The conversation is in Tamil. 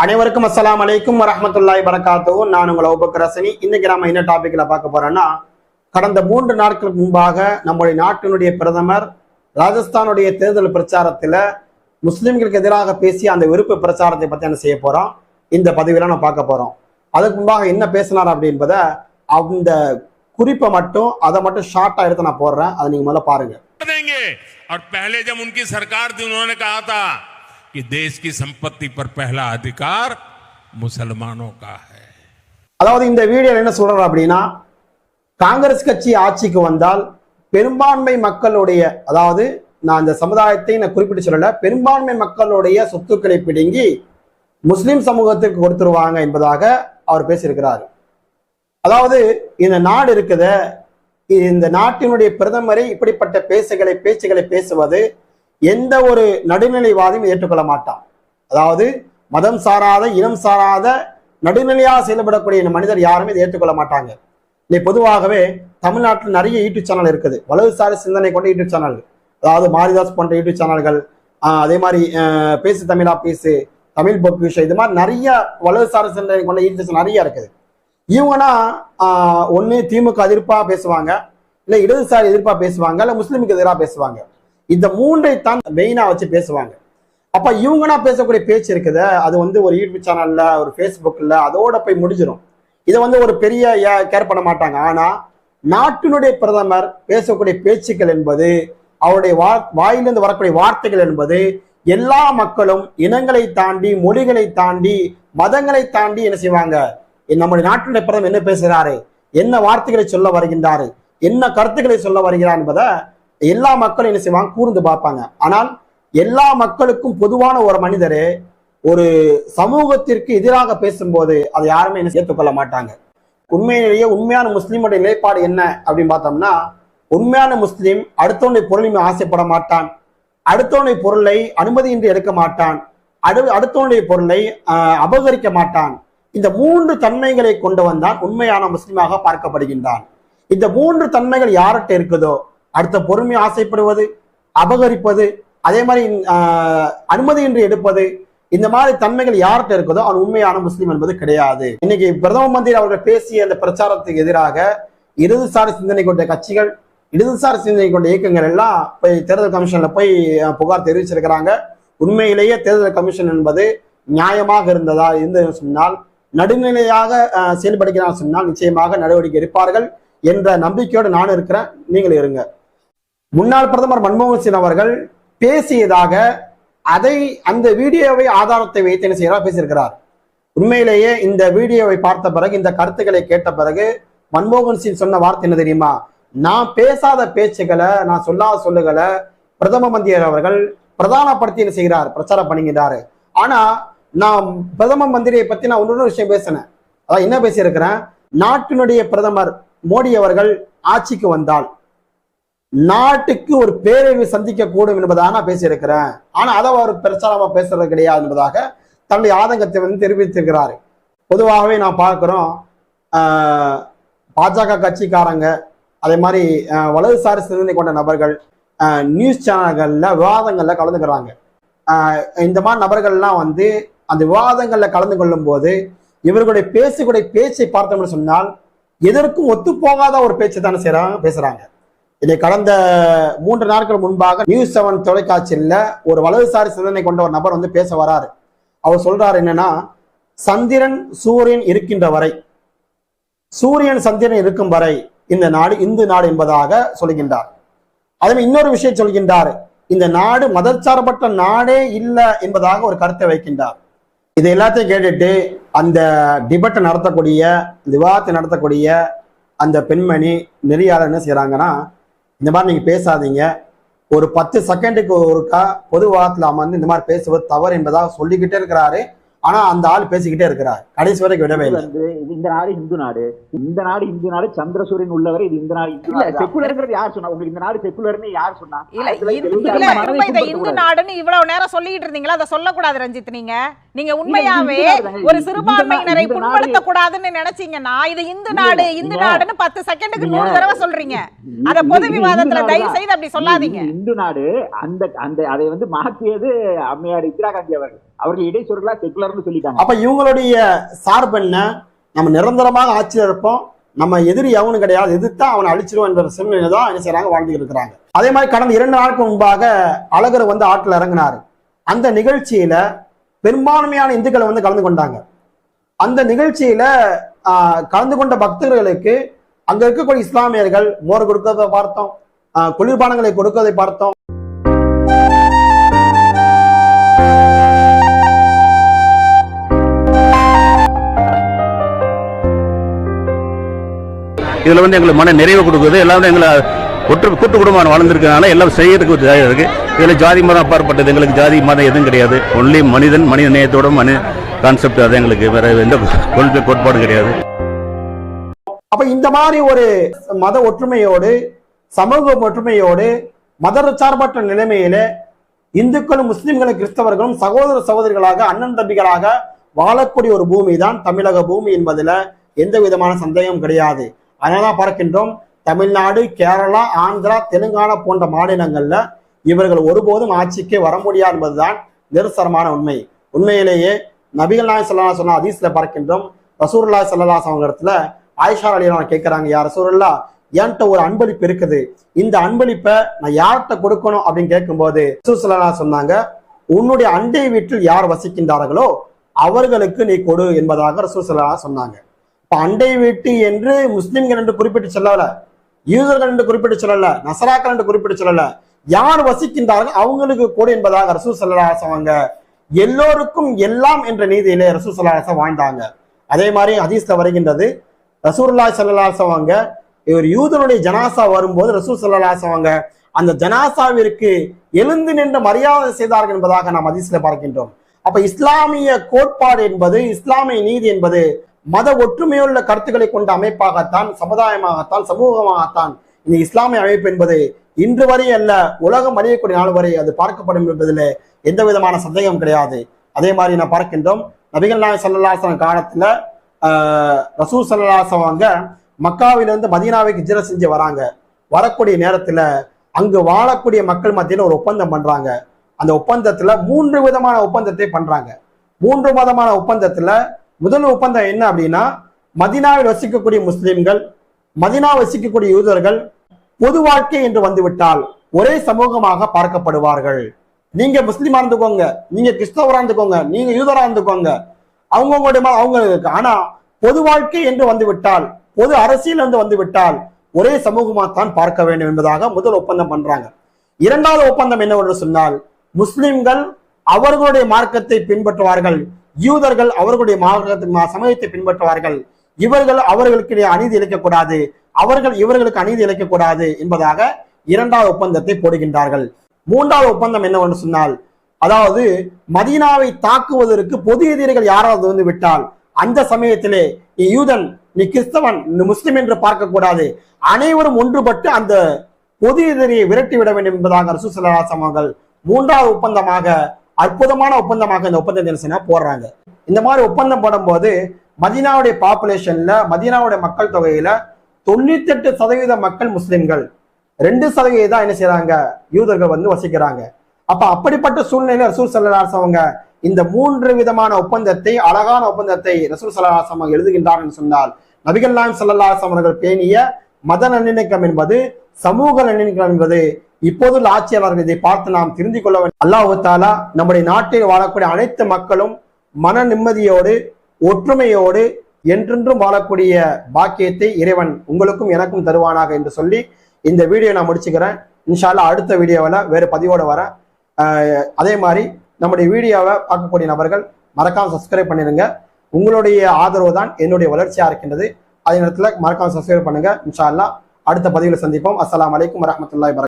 அனைவருக்கும் அஸ்ஸலாமு அலைக்கும் வரஹ்மத்துல்லாஹி வரகாத்து நான் உங்கள் அவுபக்கர் ரசனி இன்னைக்கு நாம என்ன டாபிக்ல பார்க்க போறோம்னா கடந்த மூன்று நாட்களுக்கு முன்பாக நம்முடைய நாட்டினுடைய பிரதமர் ராஜஸ்தானுடைய தேர்தல் பிரச்சாரத்துல முஸ்லிம்களுக்கு எதிராக பேசிய அந்த விருப்ப பிரச்சாரத்தை பத்தி என்ன செய்ய போறோம் இந்த பதிவில நம்ம பார்க்க போறோம் அதுக்கு முன்பாக என்ன பேசினார் அப்படின்றத அந்த குறிப்பை மட்டும் அதை மட்டும் ஷார்ட்டா எடுத்து நான் போடுறேன் அதை நீங்க முதல்ல பாருங்க देंगे और पहले जब उनकी सरकार थी उन्होंने कहा था कि देश की संपत्ति पर पहला अधिकार मुसलमानों का है அதாவது இந்த வீடியோல என்ன சொல்றாரு அப்படின்னா காங்கிரஸ் கட்சி ஆட்சிக்கு வந்தால் பெரும்பான்மை மக்களுடைய அதாவது நான் இந்த சமுதாயத்தை நான் குறிப்பிட்டு சொல்லல பெரும்பான்மை மக்களுடைய சொத்துக்களை பிடுங்கி முஸ்லிம் சமூகத்துக்கு கொடுத்துருவாங்க என்பதாக அவர் பேசியிருக்கிறார் அதாவது இந்த நாடு இருக்குத இந்த நாட்டினுடைய பிரதமரை இப்படிப்பட்ட பேசுகளை பேச்சுகளை பேசுவது எந்த ஒரு நடுநிலைவாதியும் ஏற்றுக்கொள்ள மாட்டான். அதாவது மதம் சாராத இனம் சாராத நடுநிலையாக செயல்படக்கூடிய மனிதர் யாருமே இதை ஏற்றுக்கொள்ள மாட்டாங்க. இல்லை பொதுவாகவே தமிழ்நாட்டில் நிறைய யூடியூப் சேனல் இருக்குது. வலதுசாரி சிந்தனை கொண்ட யூடியூப் சேனல். அதாவது மாரிதாஸ் போன்ற யூடியூப் சேனல்கள் அதே மாதிரி பேசு தமிழா பேசு தமிழ் பொக் இது மாதிரி நிறைய வலதுசாரி சிந்தனை கொண்ட யூடியூப் சேனல் நிறைய இருக்குது. இவங்கன்னா ஒன்று திமுக எதிர்ப்பாக பேசுவாங்க இல்லை இடதுசாரி எதிர்ப்பாக பேசுவாங்க இல்லை முஸ்லீமுக்கு எதிராக பேசுவாங்க. இந்த மூன்றை தான் மெயினாக வச்சு பேசுவாங்க. அப்ப இவங்கனா பேசக்கூடிய பேச்சு இருக்குது. அது வந்து ஒரு யூடியூப் சேனல்ல ஒரு ஃபேஸ்புக்ல அதோட போய் முடிஞ்சிடும் இதை வந்து ஒரு பெரிய கேர் பண்ண மாட்டாங்க. ஆனா நாட்டினுடைய பிரதமர் பேசக்கூடிய பேச்சுக்கள் என்பது அவருடைய வா வாயிலிருந்து வரக்கூடிய வார்த்தைகள் என்பது எல்லா மக்களும் இனங்களை தாண்டி மொழிகளை தாண்டி மதங்களை தாண்டி என்ன செய்வாங்க? நம்முடைய நாட்டினுடைய பிரதமர் என்ன பேசுகிறாரு? என்ன வார்த்தைகளை சொல்ல வருகின்றாரு? என்ன கருத்துக்களை சொல்ல வருகிறார் என்பதை எல்லா மக்களும் என்ன செய்வாங்க? கூர்ந்து பார்ப்பாங்க. ஆனால் எல்லா மக்களுக்கும் பொதுவான ஒரு மனிதரே ஒரு சமூகத்திற்கு எதிராக பேசும்போது அதை யாருமே என்ன ஏற்றுக்கொள்ள மாட்டாங்க. உண்மையிலேயே உண்மையான முஸ்லீமுடைய நிலைப்பாடு என்ன அப்படின்னு பார்த்தோம்னா உண்மையான முஸ்லீம் அடுத்தவனுடைய பொருளையுமே ஆசைப்பட மாட்டான். அடுத்தவனுடைய பொருளை அனுமதியின்றி எடுக்க மாட்டான். அடு அடுத்தவனுடைய பொருளை அபகரிக்க மாட்டான். இந்த மூன்று தன்மைகளை கொண்டு வந்தான் உண்மையான முஸ்லீமாக பார்க்கப்படுகின்றான். இந்த மூன்று தன்மைகள் யார்கிட்ட இருக்குதோ அடுத்த பொறுமை ஆசைப்படுவது அபகரிப்பது அதே மாதிரி அனுமதியின்றி எடுப்பது இந்த மாதிரி தன்மைகள் யார்கிட்ட இருக்குதோ அவன் உண்மையான முஸ்லீம் என்பது கிடையாது. இன்னைக்கு பிரதம மந்திரி அவர்கள் பேசிய அந்த பிரச்சாரத்துக்கு எதிராக இடதுசாரி சிந்தனை கொண்ட கட்சிகள் இடதுசாரி சிந்தனை கொண்ட இயக்கங்கள் எல்லாம் போய் தேர்தல் கமிஷன்ல போய் புகார் தெரிவிச்சிருக்கிறாங்க. உண்மையிலேயே தேர்தல் கமிஷன் என்பது நியாயமாக இருந்ததா இருந்தது சொன்னால் நடுநிலையாக அஹ், செயல்படுகிறார் சொன்னால் நிச்சயமாக நடவடிக்கை எடுப்பார்கள் என்ற நம்பிக்கையோடு நான் இருக்கிறேன். நீங்கள் இருங்க. முன்னாள் பிரதமர் மன்மோகன் சிங் அவர்கள் பேசியதாக அதை அந்த வீடியோவை ஆதாரத்தை வைத்து என்ன செய்யறார் பேசியிருக்கிறார். உண்மையிலேயே இந்த வீடியோவை பார்த்த பிறகு இந்த கருத்துக்களை கேட்ட பிறகு மன்மோகன் சிங் சொன்ன வார்த்தை என்ன தெரியுமா? நான் பேசாத பேச்சுகளை நான் சொல்லாத சொல்லுகளை பிரதம மந்திரி அவர்கள் பிரதானப்படுத்தி என்ன செய்கிறார் பிரச்சாரம் பண்ணுகிறாரு ஆனா நான் பிரதம மந்திரியை பத்தி நான் இன்னொரு விஷயம் பேசினேன். அதான் என்ன பேசியிருக்கிறேன்? நாட்டினுடைய பிரதமர் மோடி அவர்கள் ஆட்சிக்கு வந்தால் நாட்டுக்கு ஒரு பேரழிவு சந்திக்க கூடும் என்பதாக நான் பேசியிருக்கிறேன். ஆனா அதை அவர் பிரச்சாரமா பேசுறது கிடையாது என்பதாக தன்னுடைய ஆதங்கத்தை வந்து தெரிவித்திருக்கிறாரு. பொதுவாகவே நான் பார்க்கிறோம் பாஜக கட்சிக்காரங்க அதே மாதிரி வலதுசாரி சிந்தனை கொண்ட நபர்கள் நியூஸ் சேனல்களில் விவாதங்களில் கலந்துக்கிறாங்க. இந்த மாதிரி நபர்கள்லாம் வந்து அந்த விவாதங்களில் கலந்து கொள்ளும் போது இவர்களுடைய பேசக்கூடிய பேச்சை பார்த்தோம்னு சொன்னால் எதற்கும் ஒத்து போகாத ஒரு பேச்சு தானே செய்கிறாங்க பேசுகிறாங்க இதை கடந்த மூன்று நாட்கள் முன்பாக நியூஸ் செவன் தொலைக்காட்சியில் ஒரு வலதுசாரி சிந்தனை கொண்ட ஒரு நபர் வந்து பேச வராரு. அவர் சொல்றாரு என்னன்னா சந்திரன் சூரியன் இருக்கின்ற வரை சூரியன் சந்திரன் இருக்கும் வரை இந்த நாடு இந்து நாடு என்பதாக சொல்கின்றார். அதே இன்னொரு விஷயம் சொல்கின்றார். இந்த நாடு மதச்சார்பற்ற நாடே இல்லை என்பதாக ஒரு கருத்தை வைக்கின்றார். இது எல்லாத்தையும் கேட்டுட்டு அந்த டிபட்டை நடத்தக்கூடிய விவாதத்தை நடத்தக்கூடிய அந்த பெண்மணி நெறியாளர் என்ன செய்யறாங்கன்னா இந்த மாதிரி நீங்கள் பேசாதீங்க. ஒரு பத்து செகண்டுக்கு ஒருக்கா பொது வாரத்தில் அமர்ந்து இந்த மாதிரி பேசுவது தவறு என்பதாக சொல்லிக்கிட்டே இருக்கிறாரு. ஆனா அந்த ஆள் பேசிக்கிட்டே இருக்கிறார். கடைசி வரைக்கும் விடவே இல்லை. இந்த நாடு இந்து நாடு. இந்த நாடு இந்து நாடு சந்திரசூரியன் உள்ளவரை இது இந்த நாடு இந்து நாடு செக்குலர்ங்கிறது யார் சொன்னா? உங்களுக்கு இந்த நாடு செக்குலர்னு யார் சொன்னா? இல்ல இந்து- இல்ல இந்து. நாடுன்னு இவ்வளவு நேரம் சொல்லிட்டு இருந்தீங்களா? அதை சொல்லக்கூடாது ரஞ்சித் நீங்க. நீங்க உண்மையாவே. ஒரு சிறுபான்மையினரை புண்படுத்த கூடாதுன்னு நினைச்சீங்கன்னா இது இந்து இல்ல, நாடு இல்ல, இந்து நாடுன்னு பத்து செகண்டுக்கு நூறு தடவை சொல்றீங்க. அத பொது விவாதத்துல இந்து தயவு நாடு செய்து அப்படி. சொல்லாதீங்க. இந்து நாடு அந்த அந்த அதை வந்து மாற்றியது அம்மையார் இந்திரா காந்தி அவர்கள். அவர்கள் இடைச்சொருகளா செக்குலர்னு சொல்லிட்டாங்க. அப்ப இவங்களுடைய சார்பு என்ன? நம்ம நிரந்தரமாக ஆட்சியில் இருப்போம். நம்ம எதிரி எவனும் கிடையாது. எதிர்த்தா அவனை அழிச்சிருவோம் என்ற சூழ்நிலை தான் என்ன செய்றாங்க? வாழ்ந்துட்டு இருக்கிறாங்க. அதே மாதிரி கடந்த இரண்டு நாளுக்கு முன்பாக அழகர் வந்து ஆற்றில் இறங்கினார். அந்த நிகழ்ச்சியில பெரும்பான்மையான இந்துக்களை வந்து கலந்து கொண்டாங்க. அந்த நிகழ்ச்சியில கலந்து கொண்ட பக்தர்களுக்கு அங்க இருக்கக்கூடிய இஸ்லாமியர்கள் மோர் கொடுக்கறதை பார்த்தோம். குளிர்பானங்களை கொடுக்கறதை பார்த்தோம். இதில் வந்து எங்களுக்கு மன நிறைவு கொடுக்குது. எல்லாமே எங்களை ஒற்று கூட்டு குடும்பம் வளர்ந்துருக்கனால எல்லாம் செய்யறதுக்கு ஒரு இருக்குது இருக்கு. ஜாதி மதம் அப்பாற்பட்டது. எங்களுக்கு ஜாதி மதம் எதுவும் கிடையாது. ஒன்லி மனிதன் மனித நேயத்தோட மனி கான்செப்ட் அது எங்களுக்கு. வேற எந்த கொள்கை கோட்பாடும் கிடையாது. அப்ப இந்த மாதிரி ஒரு மத ஒற்றுமையோடு சமூக ஒற்றுமையோடு மத சார்பற்ற நிலைமையில இந்துக்களும் முஸ்லிம்களும் கிறிஸ்தவர்களும் சகோதர சகோதரிகளாக அண்ணன் தம்பிகளாக வாழக்கூடிய ஒரு பூமி தான் தமிழக பூமி என்பதுல எந்த விதமான சந்தேகம் கிடையாது. அதனால பார்க்கின்றோம். தமிழ்நாடு கேரளா ஆந்திரா தெலுங்கானா போன்ற மாநிலங்கள்ல இவர்கள் ஒருபோதும் ஆட்சிக்கு வர முடியாது என்பதுதான் நிரசரமான உண்மை. உண்மையிலேயே நபிகள் நாயகம் ஸல்லல்லாஹு சொன்ன அதீஸ்ல பார்க்கின்றோம். ரசூர்லா ஸல்லல்லாஹு அவங்க இடத்துல ஆயிஷா அலியான கேட்கிறாங்க யார் ரசூர்லா என்கிட்ட ஒரு அன்பளிப்பு இருக்குது. இந்த அன்பளிப்பை நான் யார்கிட்ட கொடுக்கணும்? அப்படின்னு கேட்கும்போது ரசூல் ஸல்லல்லாஹு சொன்னாங்க உன்னுடைய அண்டை வீட்டில் யார் வசிக்கின்றார்களோ அவர்களுக்கு நீ கொடு என்பதாக ரசூர் ஸல்லல்லாஹு சொன்னாங்க. அண்டை வீட்டு என்று முஸ்லிம்கள் என்று குறிப்பிட்டு சொல்லல யூதர்கள் என்று குறிப்பிட்டு சொல்லல நசராக்கள் என்று குறிப்பிட்டு சொல்லல யார் வசிக்கின்றார்கள் அவங்களுக்கு கூட என்பதாக ரசு ஸல்லல்லாஹு அவங்க எல்லோருக்கும் எல்லாம் என்ற நீதியிலே ரசூ சல்லாசம் வாழ்ந்தாங்க அதே மாதிரி ஹதீஸ்ல வருகின்றது ரசூல்லா ஸல்லல்லாஹு அவங்க இவர் யூதனுடைய ஜனாசா வரும்போது ரசூ ஸல்லல்லாஹு அவங்க அந்த ஜனாசாவிற்கு எழுந்து நின்று மரியாதை செய்தார்கள் என்பதாக நாம் ஹதீஸ்ல பார்க்கின்றோம். அப்ப இஸ்லாமிய கோட்பாடு என்பது இஸ்லாமிய நீதி என்பது மத ஒற்றுமையுள்ள கருத்துக்களை கொண்ட அமைப்பாகத்தான் சமுதாயமாகத்தான் சமூகமாகத்தான் இந்த இஸ்லாமிய அமைப்பு என்பது இன்று வரை அல்ல உலகம் அறியக்கூடிய நாள் வரை அது பார்க்கப்படும் என்பதில் எந்த விதமான சந்தேகம் கிடையாது. அதே மாதிரி நான் பார்க்கின்றோம் நபிகள் நாய் சல்லாசனம் காலத்துல ஆஹ், ரசூல் சல்லாசம் அவங்க மக்காவிலிருந்து மதீனாவுக்கு ஹிஜ்ரத் செஞ்சு வராங்க. வரக்கூடிய நேரத்துல அங்கு வாழக்கூடிய மக்கள் மத்தியில் ஒரு ஒப்பந்தம் பண்றாங்க. அந்த ஒப்பந்தத்துல மூன்று விதமான ஒப்பந்தத்தை பண்றாங்க. மூன்று விதமான ஒப்பந்தத்துல முதல் ஒப்பந்தம் என்ன அப்படின்னா மதினாவில் வசிக்கக்கூடிய முஸ்லிம்கள் மதினா வசிக்கக்கூடிய யூதர்கள் பொது வாழ்க்கை என்று வந்துவிட்டால் ஒரே சமூகமாக பார்க்கப்படுவார்கள். நீங்க முஸ்லீமா இருந்துக்கோங்க நீங்க கிறிஸ்தவரா இருந்துக்கோங்க நீங்க யூதரா இருந்துக்கோங்க. அவங்கவுங்களுடைய அவங்க அவங்களுக்கு ஆனா பொது வாழ்க்கை என்று வந்துவிட்டால் பொது அரசியல் என்று வந்துவிட்டால் ஒரே சமூகமாகத்தான் பார்க்க வேண்டும் என்பதாக முதல் ஒப்பந்தம் பண்றாங்க. இரண்டாவது ஒப்பந்தம் என்னவென்று சொன்னால் முஸ்லிம்கள் அவர்களுடைய மார்க்கத்தை பின்பற்றுவார்கள். யூதர்கள் அவர்களுடைய மார்க்கத்தை மா- சமயத்தை பின்பற்றுவார்கள். இவர்கள் அவர்களுக்கு இடையே அநீதி இழைக்கக்கூடாது. அவர்கள் இவர்களுக்கு அநீதி இழைக்கக்கூடாது என்பதாக இரண்டாவது ஒப்பந்தத்தை போடுகின்றார்கள். மூன்றாவது ஒப்பந்தம் என்னவென்று சொன்னால் அதாவது மதீனாவை தாக்குவதற்கு பொது எதிரிகள் யாராவது வந்து விட்டால் அந்த சமயத்திலே நீ யூதன் நீ கிறிஸ்தவன் நீ முஸ்லிம் என்று பார்க்கக்கூடாது. அனைவரும் ஒன்றுபட்டு அந்த பொது எதிரியை விரட்டி விட வேண்டும் என்பதாக ரசூசல்லாசம் அவர்கள் மூன்றாவது ஒப்பந்தமாக அற்புதமான ஒப்பந்தமாக இந்த ஒப்பந்தத்தை என்ன செய்யணும் போடுறாங்க. இந்த மாதிரி ஒப்பந்தம் போடும்போது மதீனாவுடைய பாப்புலேஷன்ல மதீனாவுடைய மக்கள் தொகையில தொண்ணூத்தி எட்டு சதவீத மக்கள் முஸ்லிம்கள். ரெண்டு சதவீதம் தான் என்ன செய்யறாங்க? யூதர்கள் வந்து வசிக்கிறாங்க. அப்ப அப்படிப்பட்ட சூழ்நிலையில ரசூல் சல்லாஸ் அவங்க இந்த மூன்று விதமான ஒப்பந்தத்தை அழகான ஒப்பந்தத்தை ரசூல் சல்லாஸ் அவங்க எழுதுகின்றார்கள் சொன்னால் நபிகள் நாயம் சல்லாஸ் அவர்கள் பேணிய மத நல்லிணக்கம் என்பது சமூக நல்லிணக்கம் என்பது இப்போதுள்ள ஆட்சியாளர்கள் இதை பார்த்து நாம் தெரிந்து கொள்ள வேண்டும். அல்லாஹு தாலா நம்முடைய நாட்டில் வாழக்கூடிய அனைத்து மக்களும் மன நிம்மதியோடு ஒற்றுமையோடு என்றென்றும் வாழக்கூடிய பாக்கியத்தை இறைவன் உங்களுக்கும் எனக்கும் தருவானாக என்று சொல்லி இந்த வீடியோ நான் முடிச்சுக்கிறேன். இன்ஷால்லா அடுத்த வீடியோவில் வேறு பதிவோடு வரேன் ஆஹ் அதே மாதிரி நம்முடைய வீடியோவை பார்க்கக்கூடிய நபர்கள் மறக்காம சப்ஸ்கிரைப் பண்ணிடுங்க. உங்களுடைய ஆதரவு தான் என்னுடைய வளர்ச்சியாக இருக்கின்றது. அதே நேரத்தில் மறக்காம சப்ஸ்கிரைப் பண்ணுங்க. இன்ஷால்லா அடுத்த பதிவில் சந்திப்போம். அஸ்லாம் வலைக்கம் வரமத்துல வரகாத்துஹு